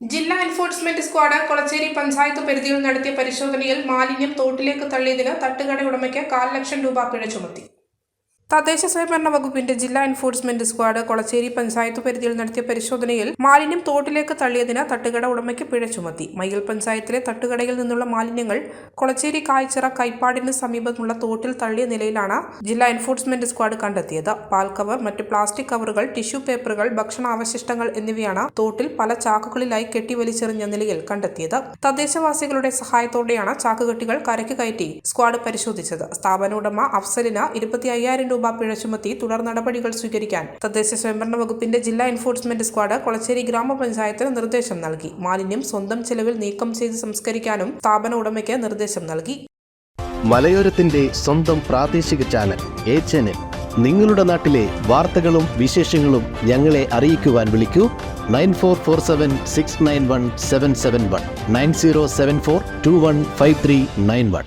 ജില്ലാ enforcement squad Kolachery panchayat പരിധിയിൽ നടത്തിയ പരിശോധനയിൽ മാലിന്യം തോട്ടിലേക്ക് തള്ളിയതിന് തട്ടുകട ഉടമയ്ക്ക് കാൽ ലക്ഷം രൂപ പിഴ ചുമത്തി. തദ്ദേശ സ്വയംഭരണ വകുപ്പിന്റെ ജില്ലാ എൻഫോഴ്സ്മെന്റ് സ്ക്വാഡ് കൊളച്ചേരി പഞ്ചായത്ത് പരിധിയിൽ നടത്തിയ പരിശോധനയിൽ മാലിന്യം തോട്ടിലേക്ക് തള്ളിയതിന് തട്ടുകട ഉടമയ്ക്ക് പിഴ ചുമത്തി. മയ്യൽ പഞ്ചായത്തിലെ തട്ടുകടയിൽ നിന്നുള്ള മാലിന്യങ്ങൾ കൊളച്ചേരി കായ്ച്ചിറ കൈപ്പാടിന് സമീപമുള്ള തോട്ടിൽ തള്ളിയ നിലയിലാണ് ജില്ലാ എൻഫോഴ്സ്മെന്റ് സ്ക്വാഡ് കണ്ടെത്തിയത്. പാൽ കവർ മറ്റ് പ്ലാസ്റ്റിക് കവറുകൾ ടിഷ്യൂ പേപ്പറുകൾ ഭക്ഷണാവശിഷ്ടങ്ങൾ എന്നിവയാണ് തോട്ടിൽ പല ചാക്കുകളിലായി കെട്ടി വലിച്ചെറിഞ്ഞ നിലയിൽ കണ്ടെത്തിയത്. തദ്ദേശവാസികളുടെ സഹായത്തോടെയാണ് ചാക്കുകെട്ടികൾ കരയ്ക്ക് കയറ്റി സ്ക്വാഡ് പരിശോധിച്ചത്. സ്ഥാപന ഉടമ അഫ്സലിന് ഇരുപത്തി അയ്യായിരം രൂപ പിഴ ചുമത്തി തുടർ നടപടികൾ സ്വീകരിക്കാൻ തദ്ദേശ സ്വയംഭരണ വകുപ്പിന്റെ ജില്ലാ എൻഫോഴ്സ്മെന്റ് സ്ക്വാഡ് കൊളച്ചേരി ഗ്രാമപഞ്ചായത്തിന് നിർദ്ദേശം നൽകി. മാലിന്യം സ്വന്തം ചെലവിൽ നീക്കം ചെയ്ത് സംസ്കരിക്കാനും സ്ഥാപന ഉടമയ്ക്ക് നിർദ്ദേശം നൽകി. മലയോരത്തിന്റെ സ്വന്തം പ്രാദേശിക ചാനൽ എ ചാനൽ നിങ്ങളുടെ നാട്ടിലെ വാർത്തകളും വിശേഷങ്ങളും ഞങ്ങളെ അറിയിക്കുവാൻ വിളിക്കൂ. Nine four four seven six nine one seven seven one. Nine zero seven four two one five three nine one.